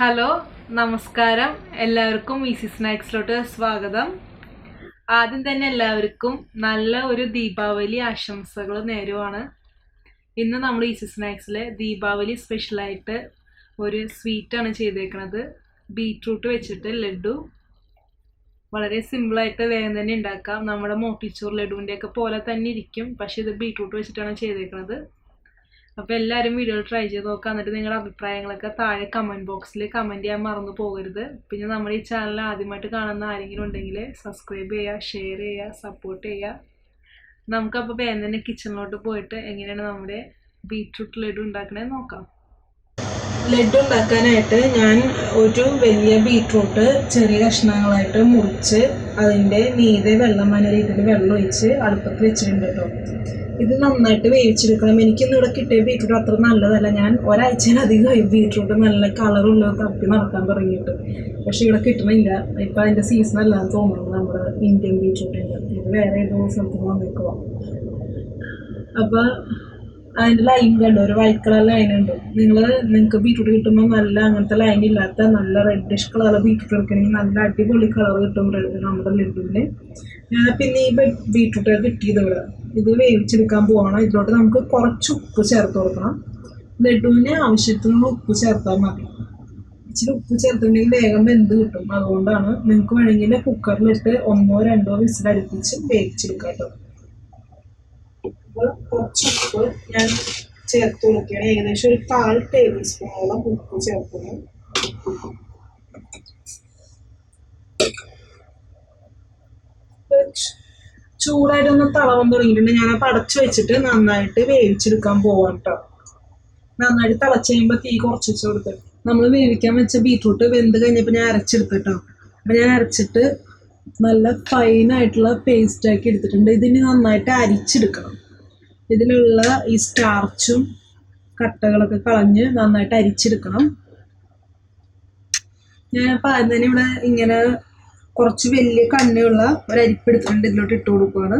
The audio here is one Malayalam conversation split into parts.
ഹലോ നമസ്കാരം. എല്ലാവർക്കും ഈസി സ്നാക്സിലോട്ട് സ്വാഗതം. ആദ്യം തന്നെ എല്ലാവർക്കും നല്ല ഒരു ദീപാവലി ആശംസകൾ നേരുവാണ്. ഇന്ന് നമ്മൾ ഈസി സ്നാക്സിലെ ദീപാവലി സ്പെഷ്യലായിട്ട് ഒരു സ്വീറ്റാണ് ചെയ്തേക്കുന്നത് ബീട്രൂട്ട് വെച്ചിട്ട് ലഡു. വളരെ സിമ്പിളായിട്ട് വേഗം തന്നെ ഉണ്ടാക്കാം. നമ്മുടെ മോട്ടിച്ചോർ ലഡുവിന്റെയൊക്കെ പോലെ തന്നെ ഇരിക്കും. പക്ഷേ ഇത് ബീട്രൂട്ട് വെച്ചിട്ടാണ് ചെയ്തേക്കണത്. അപ്പോൾ എല്ലാവരും വീഡിയോ ട്രൈ ചെയ്ത് നോക്കുക എന്നിട്ട് നിങ്ങളുടെ അഭിപ്രായങ്ങളൊക്കെ താഴെ കമന്റ് ബോക്സിൽ കമന്റ് ചെയ്യാൻ മറന്നു പോകരുത്. പിന്നെ നമ്മുടെ ഈ ചാനൽ ആദ്യമായിട്ട് കാണുന്ന ആരെങ്കിലും ഉണ്ടെങ്കിൽ സബ്സ്ക്രൈബ് ചെയ്യുക ഷെയർ ചെയ്യുക സപ്പോർട്ട് ചെയ്യുക. നമുക്കപ്പോൾ വേഗം തന്നെ കിച്ചണിലോട്ട് പോയിട്ട് എങ്ങനെയാണ് നമ്മുടെ ബീറ്റ്റൂട്ട് ലഡു ഉണ്ടാക്കണേ നോക്കാം. ലഡു ഉണ്ടാക്കാനായിട്ട് ഞാൻ ഒരു വലിയ ബീട്രൂട്ട് ചെറിയ കഷ്ണങ്ങളായിട്ട് മുറിച്ച് അതിന്റെ നീതെ വെള്ളം വന്ന രീതിയിൽ വെള്ളം ഒഴിച്ച് അടുപ്പത്ത് വെച്ചിട്ടുണ്ട് കേട്ടോ. ഇത് നന്നായിട്ട് വേവിച്ചെടുക്കണം. എനിക്കിന്ന് ഇവിടെ കിട്ടിയ ബീട്രൂട്ട് അത്ര നല്ലതല്ല. ഞാൻ ഒരാഴ്ചയിലധികമായി ബീട്രൂട്ട് നല്ല കളറുള്ള തപ്പി നടക്കാൻ തുടങ്ങിയിട്ട്. പക്ഷെ ഇവിടെ കിട്ടണില്ല. ഇപ്പം അതിന്റെ സീസൺ അല്ലാന്ന് തോന്നുന്നു നമ്മുടെ ഇന്ത്യൻ ബീട്രൂട്ടിന്റെ ഇത് വേറെ ഏതോ സ്ഥലത്ത് വന്നേക്കുവാ. അപ്പം അതിന്റെ ലൈൻ കണ്ടോ? ഒരു വൈറ്റ് കളർ ലൈൻ ഉണ്ട്. നിങ്ങൾ നിങ്ങൾക്ക് ബീറ്റ്റൂട്ട് കിട്ടുമ്പോൾ നല്ല അങ്ങനത്തെ ലൈൻ ഇല്ലാത്ത നല്ല റെഡിഷ് കളർ ബീറ്റ്റൂട്ട് എടുക്കണമെങ്കിൽ നല്ല അടിപൊളി കളർ കിട്ടും നമ്മുടെ ലഡുവിന് പിന്നെ ഈ ബീറ്റ്റൂട്ട് കിട്ടിയത് ഇവിടെ ഇത് വേവിച്ചെടുക്കാൻ പോകണം ഇതിലോട്ട് നമുക്ക് കുറച്ച് ഉപ്പ് ചേർത്ത് കൊടുക്കണം. ലഡുവിന് ആവശ്യത്തിനുള്ള ഉപ്പ് ചേർത്താൽ മതി. ഇച്ചിരി ഉപ്പ് ചേർത്തിട്ടുണ്ടെങ്കിൽ വേഗം വെന്ത് കിട്ടും. അതുകൊണ്ടാണ് നിങ്ങൾക്ക് വേണമെങ്കിൽ കുക്കറിലിട്ട് ഒന്നോ രണ്ടോ വിസിൽ അടുപ്പിച്ച് വേവിച്ചെടുക്കാം കേട്ടോ അപ്പോൾ കുറച്ച് ഉപ്പ് ഞാൻ ചേർത്ത് കൊടുക്കുകയാണ്. ഏകദേശം ഒരു കാൽ ടേബിൾ സ്പൂണോളം ഉപ്പ് ചേർക്കുന്നു ചൂടായിട്ടൊന്ന് തളവൻ തുടങ്ങിയിട്ടുണ്ട്. ഞാൻ അപ്പം അടച്ചു വെച്ചിട്ട് നന്നായിട്ട് വേവിച്ചെടുക്കാൻ പോവാം കേട്ടോ നന്നായിട്ട് തിളച്ച് കഴിയുമ്പോൾ തീ കുറച്ച് വെച്ച് കൊടുത്തിട്ട് നമ്മൾ വേവിക്കാൻ വെച്ച ബീട്രൂട്ട് വെന്ത് കഴിഞ്ഞപ്പോൾ ഞാൻ അരച്ചെടുത്തിട്ടോ അപ്പം ഞാൻ അരച്ചിട്ട് നല്ല ഫൈനായിട്ടുള്ള പേസ്റ്റ് ആക്കി എടുത്തിട്ടുണ്ട്. ഇതിന് നന്നായിട്ട് അരിച്ചെടുക്കണം. ഇതിലുള്ള ഈ സ്റ്റാർച്ചും കട്ടകളൊക്കെ കളഞ്ഞ് നന്നായിട്ട് അരിച്ചെടുക്കണം. ഞാൻ തന്നെ ഇവിടെ ഇങ്ങനെ കുറച്ച് വലിയ കണ്ണിയുള്ള ഒരു അരിപ്പ് എടുത്തിട്ടുണ്ട്. ഇതിലോട്ട് ഇട്ട് കൊടുക്കുകയാണ്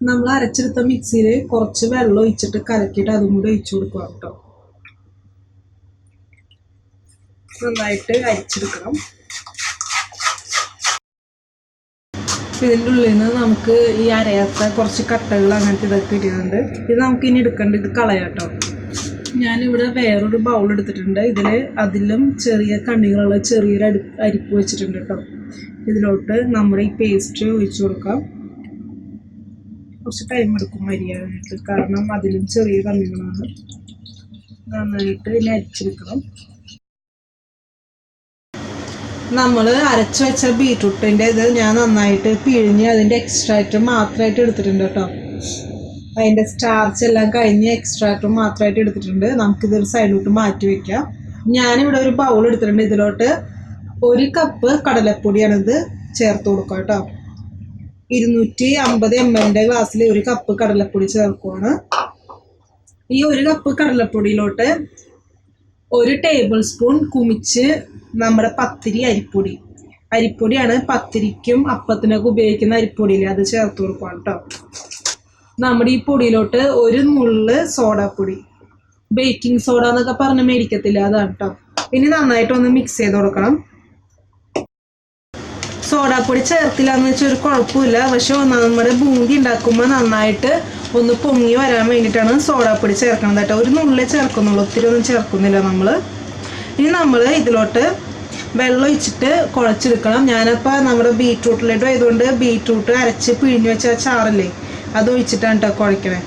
നമ്മൾ അരച്ചെടുത്ത മിക്സിയിൽ കുറച്ച് വെള്ളം ഒഴിച്ചിട്ട് കലക്കിയിട്ട് അതും കൂടി ഒഴിച്ചു കൊടുക്കുക കേട്ടോ. നന്നായിട്ട് അരിച്ചെടുക്കണം. ഇതിന്റെ ഉള്ളിൽ നിന്ന് നമുക്ക് ഈ അരയാത്ത കുറച്ച് കട്ടകൾ അങ്ങനത്തെ ഇതൊക്കെ ഇടുന്നുണ്ട് ഇത് നമുക്ക് ഇനി എടുക്കേണ്ട ഇത് കളയാട്ടോ. ഞാനിവിടെ വേറൊരു ബൗൾ എടുത്തിട്ടുണ്ട്. ഇതിൽ അതിലും ചെറിയ കണ്ണികളുള്ള ചെറിയൊരു അരി അരിപ്പ് വെച്ചിട്ടുണ്ട് കേട്ടോ. ഇതിലോട്ട് നമ്മുടെ ഈ പേസ്റ്റ് ഒഴിച്ചു കൊടുക്കാം. കുറച്ച് ടൈം എടുക്കും അരിയാനായിട്ട്. കാരണം അതിലും ചെറിയ കണ്ണികളാണ്. നന്നായിട്ട് ഇതിനെ അരിച്ചെടുക്കണം. നമ്മൾ അരച്ച് വെച്ച ബീട്രൂട്ടിന്റെ ഇത് ഞാൻ നന്നായിട്ട് പിഴിഞ്ഞ് അതിന്റെ എക്സ്ട്രാക്റ്റ് മാത്രമായിട്ട് എടുത്തിട്ടുണ്ട് കേട്ടോ. അതിന്റെ സ്റ്റാർച്ച് എല്ലാം കഴിഞ്ഞ് എക്സ്ട്രാക്റ്റ് മാത്രമായിട്ട് എടുത്തിട്ടുണ്ട്. നമുക്കിതൊരു സൈഡിലോട്ട് മാറ്റി വയ്ക്കാം ഞാനിവിടെ ഒരു ബൗൾ എടുത്തിട്ടുണ്ട്. ഇതിലോട്ട് ഒരു കപ്പ് കടലപ്പൊടിയാണിത് ചേർത്ത് കൊടുക്കുക കേട്ടോ. ഇരുന്നൂറ്റി അമ്പത് എം എല്ലിന്റെ ഗ്ലാസ്സിൽ ഒരു കപ്പ് കടലപ്പൊടി ചേർക്കുവാണ്. ഈ ഒരു കപ്പ് കടലപ്പൊടിയിലോട്ട് ഒരു ടേബിൾ സ്പൂൺ കുമിച്ച് നമ്മുടെ പത്തിരി അരിപ്പൊടി. അരിപ്പൊടിയാണ് പത്തിരിക്കും അപ്പത്തിനൊക്കെ ഉപയോഗിക്കുന്ന അരിപ്പൊടിയിൽ അത് ചേർത്ത് കൊടുക്കണം കേട്ടോ. നമ്മുടെ ഈ പൊടിയിലോട്ട് ഒരു നുള്ള് സോഡാപ്പൊടി ബേക്കിംഗ് സോഡ എന്നൊക്കെ പറഞ്ഞ് മേടിക്കത്തില്ല അതാണ് കേട്ടോ. ഇനി നന്നായിട്ടൊന്ന് മിക്സ് ചെയ്ത് കൊടുക്കണം. സോഡാപ്പൊടി ചേർത്തില്ല എന്ന് വെച്ചാൽ ഒരു കുഴപ്പമില്ല. പക്ഷെ നമ്മുടെ ബൂന്തി ഉണ്ടാക്കുമ്പോൾ നന്നായിട്ട് ഒന്ന് പൊങ്ങി വരാൻ വേണ്ടിയിട്ടാണ് സോഡാപ്പൊടി ചേർക്കുന്നത് കേട്ടോ. ഒരു നുള്ളേ ചേർക്കുന്നുള്ളൂ. ഒത്തിരി ഒന്നും ചേർക്കുന്നില്ല നമ്മൾ ഇനി നമ്മൾ ഇതിലോട്ട് വെള്ളം ഒഴിച്ചിട്ട് കുഴച്ചെടുക്കണം. ഞാനപ്പോൾ നമ്മുടെ ബീട്രൂട്ട് ലഡു ആയതുകൊണ്ട് ബീട്രൂട്ട് അരച്ച് പിഴിഞ്ഞ് വെച്ച ചാറില്ലേ അത് ഒഴിച്ചിട്ടാണ് കേട്ടോ കുഴക്കണേ.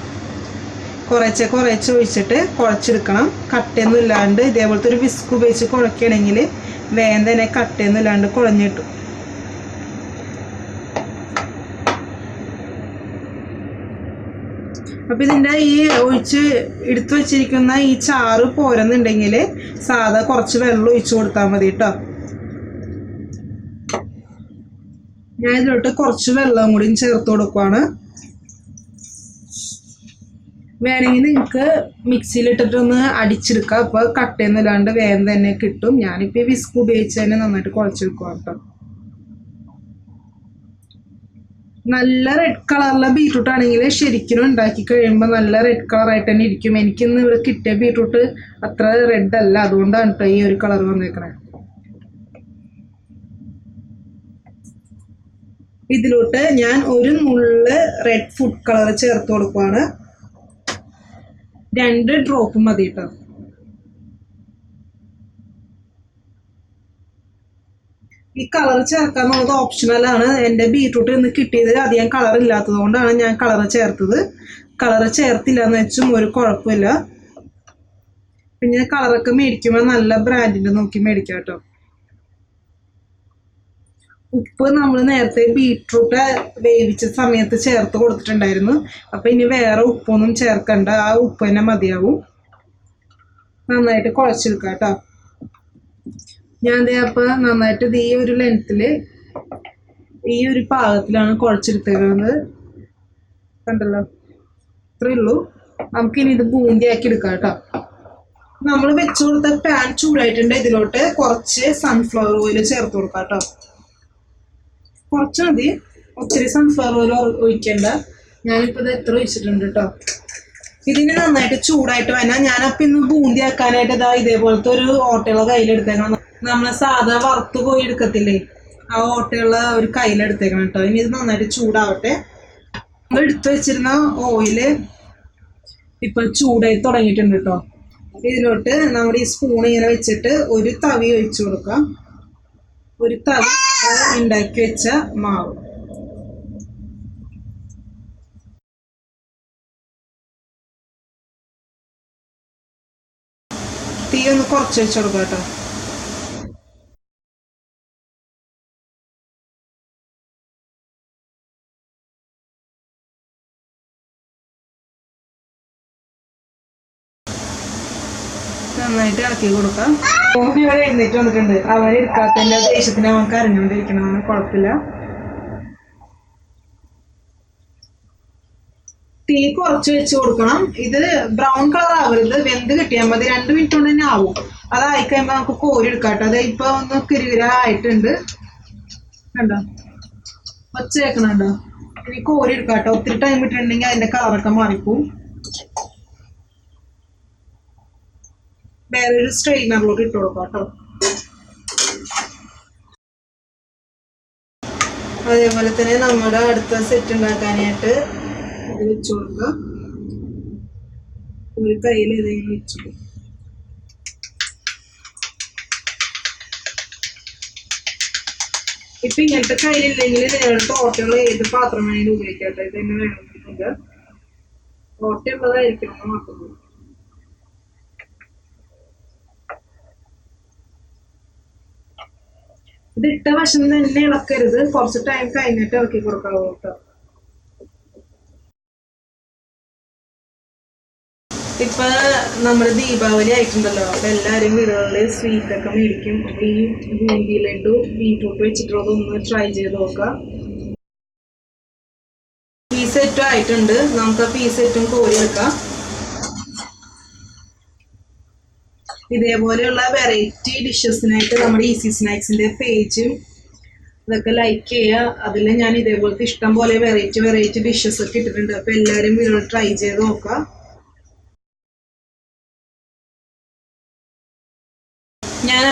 കുറേച്ചെ കുറേച്ചെ ഒഴിച്ചിട്ട് കുഴച്ചെടുക്കണം. കട്ടയൊന്നും ഇല്ലാണ്ട് ഇതേപോലത്തെ ഒരു വിസ്ക് ഉപയോഗിച്ച് കുഴക്കുകയാണെങ്കിൽ വേഗം തന്നെ കട്ടയൊന്നും ഇല്ലാണ്ട് കുഴഞ്ഞിട്ടു അപ്പം ഇതിന്റെ ഈ ഒഴിച്ച് എടുത്തു വെച്ചിരിക്കുന്ന ഈ ചാറ് പോരെന്നുണ്ടെങ്കിൽ സാധാ കുറച്ച് വെള്ളം ഒഴിച്ചു കൊടുത്താൽ മതി കേട്ടോ ഞാൻ ഇതിലോട്ട് കുറച്ച് വെള്ളം കൂടി ചേർത്ത് കൊടുക്കുവാണ്. വേണമെങ്കിൽ നിങ്ങൾക്ക് മിക്സിയിലിട്ടിട്ടൊന്ന് അടിച്ചെടുക്കാം. അപ്പോൾ കട്ടയെന്നല്ലാണ്ട് വേഗം തന്നെ കിട്ടും. ഞാനിപ്പോൾ ഈ വിസ്ക് ഉപയോഗിച്ച് തന്നെ നന്നായിട്ട് കുഴച്ചെടുക്കുക കേട്ടോ നല്ല റെഡ് കളറിലെ ബീട്രൂട്ട് ആണെങ്കിൽ ശരിക്കും ഉണ്ടാക്കി കഴിയുമ്പോൾ നല്ല റെഡ് കളർ ആയിട്ട് തന്നെ ഇരിക്കും. എനിക്കിന്ന് ഇവിടെ കിട്ടിയ ബീട്രൂട്ട് അത്ര റെഡ് അല്ല. അതുകൊണ്ടാണ് ഈ ഒരു കളർ വന്നേക്കണേ. ഇതിലോട്ട് ഞാൻ ഒരു നുള്ള് റെഡ് ഫുഡ് കളർ ചേർത്ത് കൊടുക്കുവാണ്. രണ്ട് ഡ്രോപ്പ് മതി കേട്ടോ ഈ കളർ ചേർക്കാന്നുള്ളത് ഓപ്ഷണലാണ് എന്റെ ബീട്രൂട്ട് ഇന്ന് കിട്ടിയത് അധികം കളർ ഇല്ലാത്തത് കൊണ്ടാണ് ഞാൻ കളർ ചേർത്തത്. കളർ ചേർത്തില്ല എന്ന് വെച്ചും ഒരു കുഴപ്പമില്ല. പിന്നെ കളറൊക്കെ മേടിക്കുമ്പോൾ നല്ല ബ്രാൻഡിന്റെ നോക്കി മേടിക്കാം കേട്ടോ. ഉപ്പ് നമ്മൾ നേരത്തെ ബീട്രൂട്ട് വേവിച്ച സമയത്ത് ചേർത്ത് കൊടുത്തിട്ടുണ്ടായിരുന്നു. അപ്പം ഇനി വേറെ ഉപ്പൊന്നും ചേർക്കണ്ട. ആ ഉപ്പ് തന്നെ മതിയാവും. നന്നായിട്ട് കുഴച്ചെടുക്കാം കേട്ടോ. ഞാൻ ദേ അപ്പം നന്നായിട്ട് ഈ ഒരു ലെങ്ത്തിൽ ഈ ഒരു പാകത്തിലാണ് കുഴച്ചെടുത്തേക്കുന്നത്. കണ്ടല്ലോ? ഇത്രയേ ഉള്ളൂ. നമുക്കിനി ഇത് ബൂന്തിയാക്കി എടുക്കാം കേട്ടോ. നമ്മൾ വെച്ചു കൊടുത്ത പാൻ ചൂടായിട്ടുണ്ട്. ഇതിലോട്ട് കുറച്ച് സൺഫ്ലവർ ഓയിൽ ചേർത്ത് കൊടുക്കാം കേട്ടോ. കുറച്ച് മതി. ഒത്തിരി സൺഫ്ലവർ ഓയിൽ ഒഴിക്കണ്ട. ഞാനിപ്പോൾ ഇത് എത്ര ഒഴിച്ചിട്ടുണ്ട് കേട്ടോ? ഇതിന് നന്നായിട്ട് ചൂടായിട്ട് വേണം. അപ്പൊ ഇന്ന് ബൂന്തി ആക്കാനായിട്ട് ഇതാ ഇതേപോലത്തെ ഒരു ഓട്ടയുള്ള കയ്യിലെടുത്തേക്കണം. നമ്മൾ സാധാ വറുത്ത് പോയി എടുക്കത്തില്ലേ? ആ ഓട്ടയുള്ള ഒരു കയ്യിലെടുത്തേക്കണം കേട്ടോ. ഇനി ഇത് നന്നായിട്ട് ചൂടാവട്ടെ. നമ്മൾ എടുത്തു വെച്ചിരുന്ന ഓയിൽ ഇപ്പൊ ചൂടായി തുടങ്ങിയിട്ടുണ്ട് കേട്ടോ. ഇതിലോട്ട് നമ്മൾ ഈ സ്പൂൺ ഇങ്ങനെ വെച്ചിട്ട് ഒരു തവി ഒഴിച്ചു കൊടുക്കാം. ഒരു തവി ഉണ്ടാക്കി വെച്ച മാവ്. തീ ഒന്ന് കുറച്ച് വെച്ച് കൊടുക്കാം കേട്ടോ. നന്നായിട്ട് ഇളക്കി കൊടുക്കാം. ഓമ്പി ഇവിടെ എഴുന്നേറ്റ് വന്നിട്ടുണ്ട്. അവരെ എടുക്കാത്തതിന്റെ ദേഷ്യത്തിന് അവൻ കരഞ്ഞുകൊണ്ടിരിക്കണമെന്ന് കുഴപ്പമില്ല. തീ കുറച്ച് വെച്ച് കൊടുക്കണം. ഇത് ബ്രൗൺ കളർ ആവരുത്. വെന്ത് കിട്ടിയാൽ മതി. രണ്ട് മിനിറ്റ് കൊണ്ട് തന്നെ ആവും. അതായി കഴിയുമ്പോൾ നമുക്ക് കോരി എടുക്കാം കേട്ടോ. അത് ഇപ്പൊ ഒന്ന് കിരുകിര ആയിട്ടുണ്ട് കണ്ടോ? ഒച്ച കേൾക്കണുണ്ടോ ഇനി കോരി എടുക്കാം കേട്ടോ. ഒത്തിരി ടൈം ഇട്ടിട്ടുണ്ടെങ്കിൽ അതിന്റെ കളറൊക്കെ മാറിപ്പോവും. വേറൊരു സ്ട്രെയിനറിലോട്ട് ഇട്ട് കൊടുക്കാം കേട്ടോ. അതേപോലെ തന്നെ നമ്മുടെ അടുത്ത സെറ്റ് ഉണ്ടാക്കാനായിട്ട് ഇത് വെച്ച് കൊടുക്കുക ഒരു കയ്യിൽ ഏതെങ്കിലും വെച്ചു കൊടുക്കുക. ഇപ്പൊ ഇങ്ങനത്തെ കയ്യിലില്ലെങ്കിൽ നിങ്ങൾ ടോട്ടുകൾ ഏത് പാത്രം വേണമെങ്കിലും ഉപയോഗിക്കാം ഇത് തന്നെ വേണമെന്നില്ല ടോട്ടുള്ളതായിരിക്കണം എന്ന് മാത്രം ഇത് ഇട്ട വശം തന്നെ ഇളക്കരുത്. കുറച്ച് ടൈം കഴിഞ്ഞിട്ട് ഇളക്കി കൊടുക്കാവൂ കേട്ടോ. ഇപ്പൊ നമ്മുടെ ദീപാവലി ആയിട്ടുണ്ടല്ലോ. അപ്പൊ എല്ലാരും വീടുകളിൽ സ്വീറ്റ് ഒക്കെ മേടിക്കും. അപ്പൊ ഈ ബൂന്തി ലഡു ബീട്രൂട്ട് വെച്ചിട്ടുള്ളത് ഒന്ന് ട്രൈ ചെയ്ത് നോക്കാം. പീസ് ആയിട്ടുണ്ട്. നമുക്ക് ആ പീസ് സെറ്റും കോരി എടുക്കാം. ഇതേപോലെയുള്ള വെറൈറ്റി ഡിഷസിനായിട്ട് നമ്മുടെ ഈസി സ്നാക്സിന്റെ പേജും ഇതൊക്കെ ലൈക്ക് ചെയ്യുക അതിൽ ഞാൻ ഇതേപോലത്തെ ഇഷ്ടം പോലെ വെറൈറ്റി വെറൈറ്റി ഡിഷസ് ഒക്കെ ഇട്ടിട്ടുണ്ട്. അപ്പൊ എല്ലാവരും വീടുകൾ ട്രൈ ചെയ്ത് നോക്കുക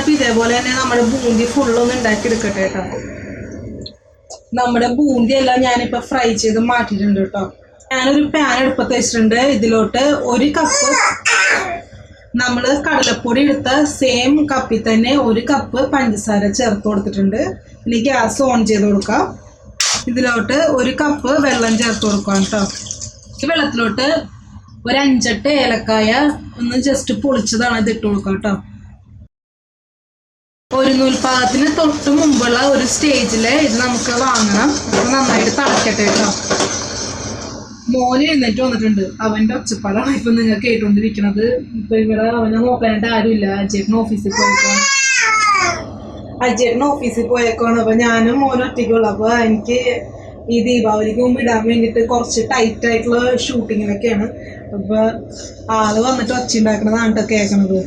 ഞാനപ്പോ ഇതേപോലെ തന്നെ നമ്മുടെ ബൂന്തി ഫുള്ളൊന്ന് ഉണ്ടാക്കി എടുക്കട്ടെ കേട്ടോ. നമ്മുടെ ബൂന്തി എല്ലാം ഞാനിപ്പൊ ഫ്രൈ ചെയ്ത് മാറ്റിയിട്ടുണ്ട് കേട്ടോ. ഞാനൊരു പാൻ എടുപ്പത്ത് വെച്ചിട്ടുണ്ട്. ഇതിലോട്ട് ഒരു കപ്പ് നമ്മൾ കടലപ്പൊടി എടുത്ത സെയിം കപ്പിൽ തന്നെ ഒരു കപ്പ് പഞ്ചസാര ചേർത്ത് കൊടുത്തിട്ടുണ്ട്. ഇനി ഗ്യാസ് ഓൺ ചെയ്ത് കൊടുക്കാം. ഇതിലോട്ട് ഒരു കപ്പ് വെള്ളം ചേർത്ത് കൊടുക്കാം കേട്ടോ. ഈ വെള്ളത്തിലോട്ട് ഒരു അഞ്ചെട്ട് ഏലക്കായ ഒന്ന് ജസ്റ്റ് പൊളിച്ചതാണ് ഇത് ഇട്ട് കൊടുക്കാം കേട്ടോ. ഒരു നൂൽപാകത്തിന് തൊട്ട് മുമ്പുള്ള ഒരു സ്റ്റേജിൽ ഇത് നമുക്ക് വാങ്ങണം. അപ്പൊ നന്നായിട്ട് തിളക്കട്ടെ കേട്ടോ. മോന് എഴുന്നേറ്റ് വന്നിട്ടുണ്ട്. അവന്റെ ഒച്ചപ്പാടാണ് ഇപ്പൊ നിങ്ങൾ കേട്ടുകൊണ്ടിരിക്കുന്നത് ഇപ്പൊ ഇവിടെ അവനെ നോക്കാനായിട്ട് ആരുമില്ല. അജേട്ടൻ ഓഫീസിൽ പോയേക്കാണ് അജേട്ടൻ ഓഫീസിൽ പോയേക്കാണ് അപ്പൊ ഞാനും മോനും ഒറ്റയ്ക്കുള്ളു. അപ്പൊ എനിക്ക് ഈ ദീപാവലിക്ക് മുമ്പ് ഇടാൻ വേണ്ടിയിട്ട് കുറച്ച് ടൈറ്റ് ആയിട്ടുള്ള ഷൂട്ടിങ്ങിലൊക്കെയാണ് അപ്പൊ ആൾ വന്നിട്ട് ഒച്ച ഉണ്ടാക്കണതാണ് കേട്ടോ കേൾക്കണത്.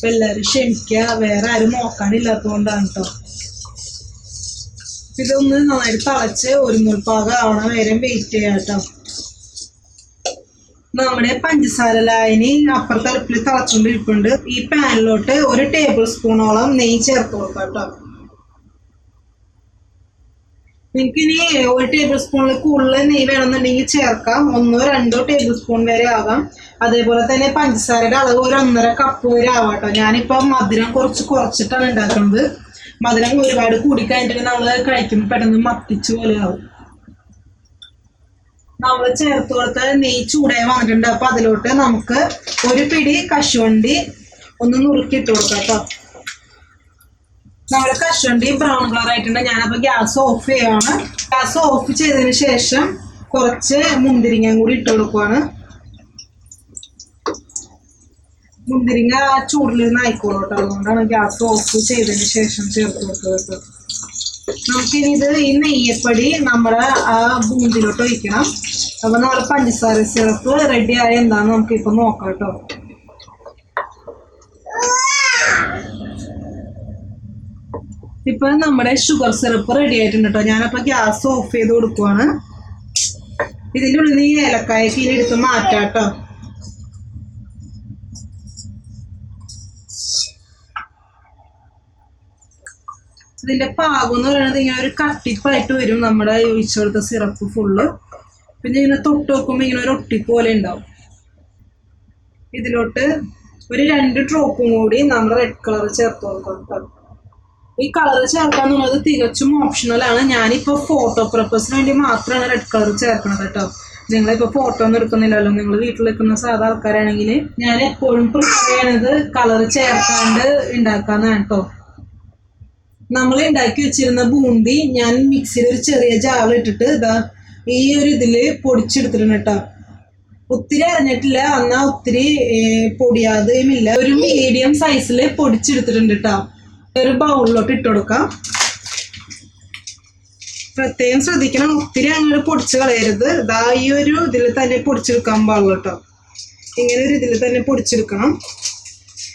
അപ്പൊ എല്ലാരും ക്ഷമിക്കുക വേറെ ആരും നോക്കാനില്ലാത്തതുകൊണ്ടാണ് കേട്ടോ ഇതൊന്ന് നന്നായിട്ട് തളച്ച് ഒരു നൂൽപ്പാകം ആവണ വരെ വെയിറ്റ് ചെയ്യാം കേട്ടോ നമ്മുടെ പഞ്ചസാര ലായനി അപ്പുറത്തെ അടുപ്പിൽ തിളച്ചുകൊണ്ടിരിപ്പുണ്ട്. ഈ പാനിലോട്ട് ഒരു ടേബിൾ സ്പൂണോളം നെയ്യ് ചേർത്ത് കൊടുക്കാം കേട്ടോ നിങ്ങൾക്ക് ഇനി ഒരു ടേബിൾ സ്പൂണിൽ കൂടുതൽ നെയ്യ് വേണമെന്നുണ്ടെങ്കിൽ ചേർക്കാം. ഒന്നോ രണ്ടോ ടേബിൾ സ്പൂൺ വരെ ആവാം. അതേപോലെ തന്നെ പഞ്ചസാരയുടെ അളവ് ഒരു ഒന്നര കപ്പ് വരെ ആവാം കേട്ടോ ഞാനിപ്പോൾ മധുരം കുറച്ച് കുറച്ചിട്ടാണ് ഉണ്ടാക്കുന്നത്. മധുരം ഒരുപാട് കൂടിക്കഴിഞ്ഞിട്ട് നമ്മൾ കഴിക്കുമ്പോൾ പെട്ടെന്ന് മത്തിച്ച് പോലെ ആവും. നമ്മൾ ചേർത്ത് കൊടുത്ത് നെയ്യ് ചൂടായി വന്നിട്ടുണ്ട്. അപ്പൊ അതിലോട്ട് നമുക്ക് ഒരു പിടി കശുവണ്ടി ഒന്ന് നുറുക്കിയിട്ട് കൊടുക്കാം കേട്ടോ. നമ്മുടെ കശുവണ്ടി ബ്രൗൺ കളർ ആയിട്ടുണ്ട്. ഞാനപ്പോ ഗ്യാസ് ഓഫ് ചെയ്യുകയാണ് ഗ്യാസ് ഓഫ് ചെയ്തതിന് ശേഷം കുറച്ച് മുന്തിരിങ്ങ കൂടി ഇട്ട് കൊടുക്കുവാണ്. മുന്തിരിങ്ങ ചൂടിൽ നിന്ന് ആയിക്കോളൂ കേട്ടോ. അതുകൊണ്ടാണ് ഗ്യാസ് ഓഫ് ചെയ്തതിന് ശേഷം ചേർത്ത് കൊടുത്തത് നമുക്കിനി ഇത് ഈ നെയ്യപ്പടി നമ്മുടെ ആ ബൂന്തിലോട്ട് ഒഴിക്കണം. അപ്പൊ നമ്മുടെ പഞ്ചസാര സിറപ്പ് റെഡി ആയ എന്താന്ന് നമുക്ക് ഇപ്പൊ നോക്കാം കേട്ടോ. ഇപ്പൊ നമ്മുടെ ഷുഗർ സിറപ്പ് റെഡി ആയിട്ടുണ്ട് കേട്ടോ ഞാനപ്പോ ഗ്യാസ് ഓഫ് ചെയ്ത് കൊടുക്കുവാണ്. ഇതിന്റെ ഉള്ളിൽ നിന്ന് ഈ ഏലക്കായൊക്കെ ഇനി എടുത്ത് മാറ്റാം കേട്ടോ ഇതിന്റെ പാകം എന്ന് പറയുന്നത് ഇങ്ങനെ ഒരു കട്ടിപ്പായിട്ട് വരും നമ്മുടെ ഒഴിച്ചു കൊടുത്ത സിറപ്പ് ഫുള്ള് പിന്നെ ഇങ്ങനെ തൊട്ട് വെക്കുമ്പോൾ ഇങ്ങനെ ഒരു ഒട്ടി പോലെ ഉണ്ടാവും. ഇതിലോട്ട് ഒരു രണ്ട് ഡ്രോപ്പും കൂടി നമ്മൾ റെഡ് കളർ ചേർത്ത് കൊടുക്കണം ഈ കളർ ചേർക്കാന്നുള്ളത് തികച്ചും ഓപ്ഷണൽ ആണ്. ഞാനിപ്പോൾ ഫോട്ടോ പർപ്പസിന് വേണ്ടി മാത്രമാണ് റെഡ് കളർ ചേർക്കണത് കേട്ടോ നിങ്ങളിപ്പോൾ ഫോട്ടോ ഒന്നും എടുക്കുന്നില്ലല്ലോ. നിങ്ങൾ വീട്ടിൽ നിൽക്കുന്ന സാധാ ആൾക്കാരാണെങ്കിൽ ഞാൻ എപ്പോഴും പ്രിഫർ ചെയ്യണത് കളർ ചേർക്കാണ്ട് ഉണ്ടാക്കാന്നാണ് കേട്ടോ നമ്മൾ ഉണ്ടാക്കി വെച്ചിരുന്ന ബൂന്തി ഞാൻ മിക്സിയിൽ ഒരു ചെറിയ ജാറിൽ ഇട്ടിട്ട് ഇതാ ഈ ഒരു ഇതിൽ പൊടിച്ചെടുത്തിട്ടുണ്ട് കേട്ടോ ഒത്തിരി അരഞ്ഞിട്ടില്ല. എന്നാ ഒത്തിരി പൊടിയാതെയുമില്ല. ഒരു മീഡിയം സൈസിൽ പൊടിച്ചെടുത്തിട്ടുണ്ട് കേട്ടോ ഒരു ബൗളിലോട്ട് ഇട്ട് കൊടുക്കാം. പ്രത്യേകം ശ്രദ്ധിക്കണം. ഒത്തിരി അങ്ങോട്ട് പൊടിച്ച് കളയരുത്. ഇതാ ഈ ഒരു ഇതിൽ തന്നെ പൊടിച്ചെടുക്കാൻ പാടുള്ളൂ കേട്ടോ ഇങ്ങനെ ഒരു ഇതിൽ തന്നെ പൊടിച്ചെടുക്കണം.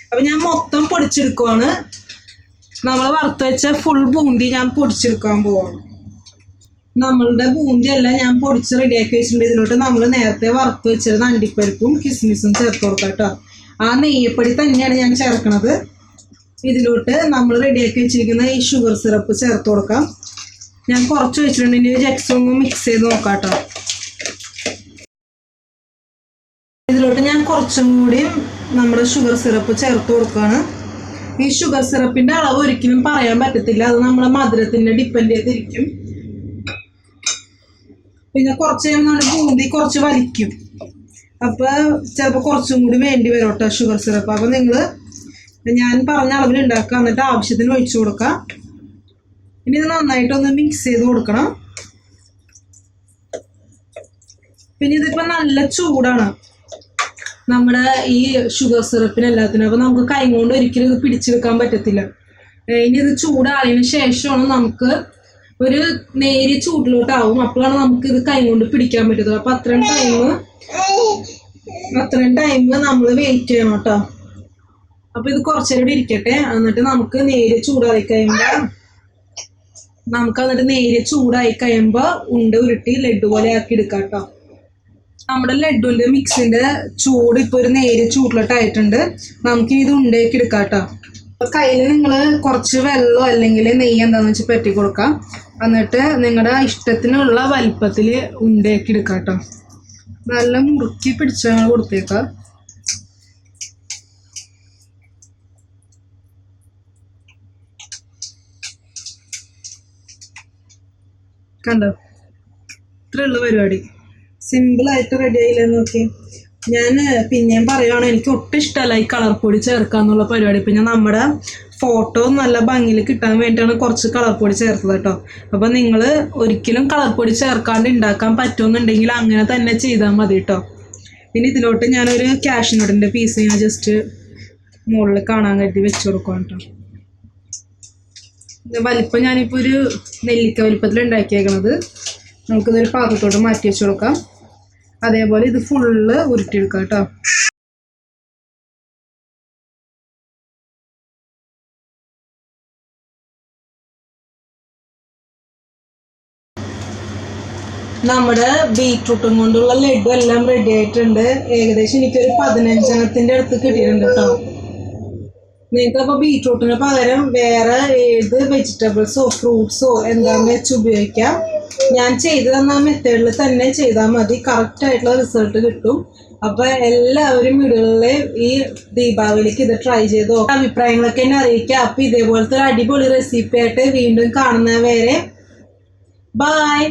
അപ്പൊ ഞാൻ മൊത്തം പൊടിച്ചെടുക്കുവാണ്. നമ്മൾ വറുത്ത് വെച്ച ഫുൾ ബൂന്തി ഞാൻ പൊടിച്ചെടുക്കാൻ പോവാണ്. നമ്മളുടെ ബൂന്തി എല്ലാം ഞാൻ പൊടിച്ച് റെഡിയാക്കി വെച്ചിട്ടുണ്ട്. ഇതിലോട്ട് നമ്മൾ നേരത്തെ വറുത്ത് വെച്ചിരുന്ന അണ്ടിപ്പരിപ്പും കിസ്മിസും ചേർത്ത് കൊടുക്കാം കേട്ടോ. ആ നെയ്യപ്പൊടി തന്നെയാണ് ഞാൻ ചേർക്കണത്. ഇതിലോട്ട് നമ്മൾ റെഡിയാക്കി വെച്ചിരിക്കുന്ന ഈ ഷുഗർ സിറപ്പ് ചേർത്ത് കൊടുക്കാം. ഞാൻ കുറച്ച് വെച്ചിട്ടുണ്ട്. ഇനി ജക്സോ മിക്സ് ചെയ്ത് നോക്കാം കേട്ടോ ഇതിലോട്ട് ഞാൻ കുറച്ചും കൂടി നമ്മുടെ ഷുഗർ സിറപ്പ് ചേർത്ത് കൊടുക്കുകയാണ് ഈ ഷുഗർ സിറപ്പിന്റെ അളവ് ഒരിക്കലും പറയാൻ പറ്റത്തില്ല. അത് നമ്മളെ മധുരത്തിന്റെ ഡിപ്പെൻഡ് ചെയ്തിരിക്കും. പിന്നെ കുറച്ച് കഴിയുമ്പോൾ നമ്മുടെ ബൂന്തി കുറച്ച് വലിക്കും. അപ്പൊ ചിലപ്പോൾ കുറച്ചും കൂടി വേണ്ടി വരും കേട്ടോ ഷുഗർ സിറപ്പ് അപ്പൊ നിങ്ങൾ ഞാൻ പറഞ്ഞ അളവിൽ ഉണ്ടാക്കുക എന്നിട്ട് ആവശ്യത്തിന് ഒഴിച്ചു കൊടുക്കുക. ഇനി ഇത് നന്നായിട്ടൊന്ന് മിക്സ് ചെയ്ത് കൊടുക്കണം. പിന്നെ ഇതിപ്പോ നല്ല ചൂടാണ്. നമ്മുടെ ഈ ഷുഗർ സിറപ്പിന് എല്ലാത്തിനും. അപ്പൊ നമുക്ക് കൈ കൊണ്ട് ഒരിക്കലും ഇത് പിടിച്ചു വെക്കാൻ പറ്റത്തില്ല. ഇനി ഇത് ചൂടായതിനു ശേഷമാണ് നമുക്ക് ഒരു നേരിയ ചൂട്ടിലോട്ടാവും. അപ്പോഴാണ് നമുക്ക് ഇത് കൈ കൊണ്ട് പിടിക്കാൻ പറ്റുന്നത്. അപ്പൊ അത്രയും ടൈം അത്രയും ടൈം നമ്മൾ വെയിറ്റ് ചെയ്യണം കേട്ടോ. അപ്പൊ ഇത് കുറച്ചേരം കൂടി ഇരിക്കട്ടെ. എന്നിട്ട് നമുക്ക് നേര് ചൂടായി കഴിയുമ്പോ നമുക്ക് എന്നിട്ട് നേര് ചൂടായി കഴിയുമ്പോ ഉണ്ട ഉരുട്ടി ലഡു പോലെ ആക്കി എടുക്കാം കേട്ടോ നമ്മുടെ ലഡുവിന്റെ മിക്സിന്റെ ചൂട് ഇപ്പൊ ഒരു നേര് ചൂടിലോട്ടായിട്ടുണ്ട് നമുക്ക് ഇത് ഉണ്ടാക്കി എടുക്കാം കേട്ടോ കയ്യിൽ നിങ്ങൾ കുറച്ച് വെള്ളമോ അല്ലെങ്കിൽ നെയ്യ് എന്താന്ന് വെച്ചാൽ പറ്റി കൊടുക്കാം. എന്നിട്ട് നിങ്ങളുടെ ഇഷ്ടത്തിനുള്ള വലിപ്പത്തിൽ ഉണ്ടാക്കി എടുക്കാം കേട്ടോ നല്ല മുറുക്കി പിടിച്ച് കൊടുത്തേക്കാം. കണ്ടോ? ഇത്രയുള്ള പരിപാടി. സിമ്പിൾ ആയിട്ട് റെഡി ആയില്ലേ നോക്കി? ഞാൻ പിന്നെയും പറയുകയാണ് എനിക്ക് ഒട്ടും ഇഷ്ടമല്ല ഈ കളർ പൊടി ചേർക്കുക എന്നുള്ള പരിപാടി. പിന്നെ നമ്മുടെ ഫോട്ടോ നല്ല ഭംഗിയിൽ കിട്ടാൻ വേണ്ടിയിട്ടാണ് കുറച്ച് കളർ പൊടി ചേർത്തത് കേട്ടോ. അപ്പം നിങ്ങൾ ഒരിക്കലും കളർ പൊടി ചേർക്കാണ്ട് ഉണ്ടാക്കാൻ പറ്റുമെന്നുണ്ടെങ്കിൽ അങ്ങനെ തന്നെ ചെയ്താൽ മതി കേട്ടോ. പിന്നെ ഇതിലോട്ട് ഞാനൊരു ക്യാഷ് നോട്ടിന്റെ പീസ് ഞാൻ ജസ്റ്റ് മുകളിൽ കാണാൻ കരുതി വെച്ച് കൊടുക്കാം കേട്ടോ. വലിപ്പം ഞാനിപ്പോൾ ഒരു നെല്ലിക്ക വലിപ്പത്തിൽ ഉണ്ടാക്കിയേക്കണത് നമുക്കിതൊരു പാത്രത്തോട് മാറ്റി വെച്ച് കൊടുക്കാം. അതേപോലെ ഇത് ഫുള്ള് ഉരുട്ടിയെടുക്കാം കേട്ടോ. നമ്മുടെ ബീട്രൂട്ടും കൊണ്ടുള്ള ലഡു എല്ലാം റെഡി ആയിട്ടുണ്ട്. ഏകദേശം എനിക്കൊരു പതിനഞ്ചെണ്ണത്തിന്റെ അടുത്ത് കിട്ടിയിട്ടുണ്ട് കേട്ടോ. നിങ്ങൾക്ക് അപ്പോൾ ബീട്രൂട്ടിന് പകരം വേറെ ഏത് വെജിറ്റബിൾസോ ഫ്രൂട്ട്സോ എന്താണെന്ന് വെച്ച് ഉപയോഗിക്കാം. ഞാൻ ചെയ്തു തന്ന മെത്തേഡിൽ തന്നെ ചെയ്താൽ മതി. കറക്റ്റ് ആയിട്ടുള്ള റിസൾട്ട് കിട്ടും. അപ്പൊ എല്ലാവരും വീടുകളിലെ ഈ ദീപാവലിക്ക് ഇത് ട്രൈ ചെയ്തോ അഭിപ്രായങ്ങളൊക്കെ എന്നെ അറിയിക്കാം. അപ്പൊ ഇതേപോലത്തെ ഒരു അടിപൊളി റെസിപ്പി ആയിട്ട് വീണ്ടും കാണുന്നവരെ. ബായ്